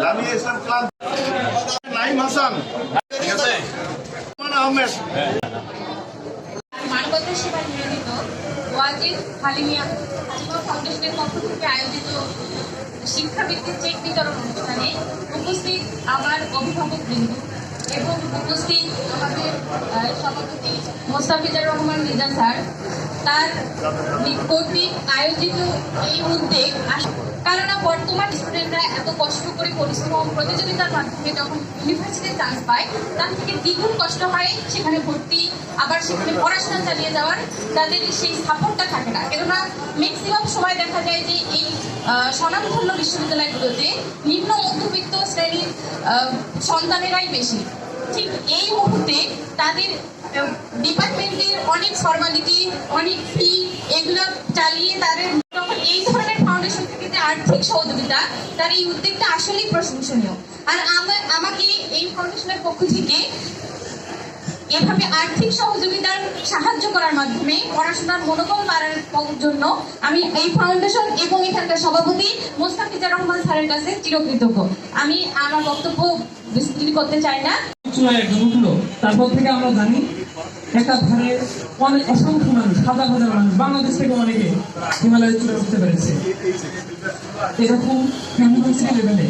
Jamia Islam club Naim Hasan. Ahmed. মানবতা আয়োজিত শিক্ষাবৃত্তির check বিতরণ অনুষ্ঠানে উপস্থিত আমার অভিভাবক বৃন্দ এবং উপস্থিত আমাদের মোস্তাফিজার রহমান রিজা স্যার, তার কর্তৃক আয়োজিত এই উদ্যোগ কেননা বর্তমান স্টুডেন্টরা এত কষ্ট করে পরিশ্রম, প্রতিযোগিতার মাধ্যমে যখন ইউনিভার্সিটিতে চান্স পায়, তার থেকে দ্বিগুণ কষ্ট হয় সেখানে ভর্তি, আবার সেখানে পড়াশোনা চালিয়ে যাওয়ার। তাদের সেই সাপোর্টটা থাকে না। কেননা ম্যাক্সিমাম সময় দেখা যায় যে এই স্বনামধন্য বিশ্ববিদ্যালয়গুলোতে নিম্ন মধ্যবিত্ত শ্রেণির সন্তানেরাই বেশি। ঠিক এই মুহূর্তে তাদের ডিপার্টমেন্টের অনেক ফর্মালিটি অনেক ফি এগুলো চালিয়ে তাদের তখন এই ধরনের ফাউন্ডেশন থেকে যে আর্থিক সহযোগিতা, তার এই উদ্যোগটা আসলেই প্রশংসনীয়। আর আমাকে এই ফাউন্ডেশনের পক্ষ থেকে এভাবে আর্থিক সহযোগিতার সাহায্য করার মাধ্যমে পড়াশোনার মনোবল বাড়ার জন্য আমি এই ফাউন্ডেশন এবং এখানকার সভাপতি মোস্তাফিজার রহমান স্যারের কাছে চিরকৃতজ্ঞ। আমি আমার বক্তব্য বিস্তৃত করতে চাই না। চূড়ায় তারপর থেকে আমরা জানি, একটা ধারে অনেক অসংখ্য মানুষ, হাজার হাজার মানুষ, বাংলাদেশ থেকে অনেকে হিমালয়ের চূড়ে উঠতে পেরেছে। এরকম ইউনিভার্সিটি লেভেলে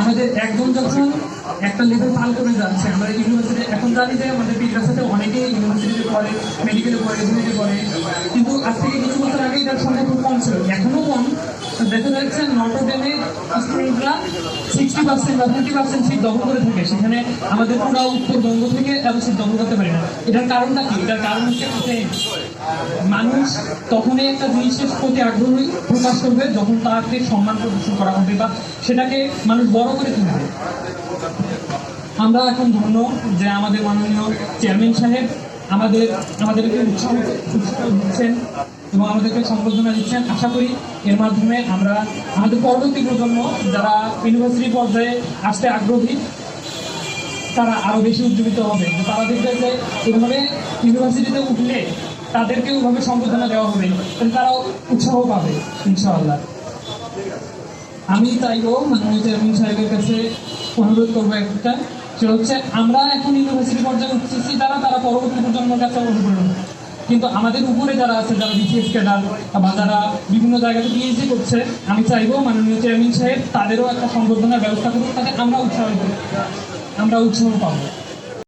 আমাদের একজন যখন একটা লেভেল পাল করে যাচ্ছে, আমরা ইউনিভার্সিটি এখন জানি যে আমাদের বিদ্যাসাতে অনেকে ইউনিভার্সিটিতে পড়ে মেডিকেলে পড়ে এমনিতে পড়ে। কিন্তু আজ থেকে কিছু বছর আগে এটার সংখ্যা খুব কম ছিল, এখনও কম। দেখা যাচ্ছে নটর ডেমে স্টুডেন্টরা সিক্সটি পার্সেন্ট বা ফিফটি পার্সেন্ট সিট দখল করে থাকে। সেখানে আমাদের পুরো উত্তরবঙ্গ থেকে এত সিট দখল করতে পারি না। এটার কারণটা কি? এটার কারণ হচ্ছে মানুষ তখনই একটা জিনিসের প্রতি আগ্রহী প্রকাশ করবে যখন তাকে সম্মান প্রদর্শন করা হবে বা সেটাকে মানুষ বড় করে তুলবে। আমরা এখন ধন্য যে আমাদের মাননীয় চেয়ারম্যান সাহেব আমাদের, আমাদেরকে উৎসাহ দিচ্ছেন এবং আমাদেরকে সম্বর্ধনা দিচ্ছেন। আশা করি এর মাধ্যমে আমরা, আমাদের পরবর্তী প্রজন্ম যারা ইউনিভার্সিটি পর্যায়ে আসতে আগ্রহী, তারা আরও বেশি উজ্জীবিত হবে। তারা দেখবে যে এভাবে ইউনিভার্সিটিতে উঠলে তাদেরকে ওভাবে সম্বোধনা দেওয়া হবে তারাও উৎসাহ পাবে, ইনশাআল্লাহ। আমি চাইব মাননীয় চেয়ারম্যান সাহেবের কাছে অনুরোধ করব একটা। সেটা হচ্ছে, আমরা এখন ইউনিভার্সিটি পর্যায়ে উঠতেছি, তারা তারা পরবর্তী প্রজন্মের কাছে অনুপ্রেরণা। কিন্তু আমাদের উপরে যারা আছে, যারা বিসিএস ক্যাডার বা যারা বিভিন্ন জায়গাতে পিএইচডি করছে, আমি চাইব মাননীয় চেয়ারম্যান সাহেব তাদেরও একটা সংবর্ধনার ব্যবস্থা করুন তাতে আমরা উৎসাহ আমরা উৎসাহ পাবো।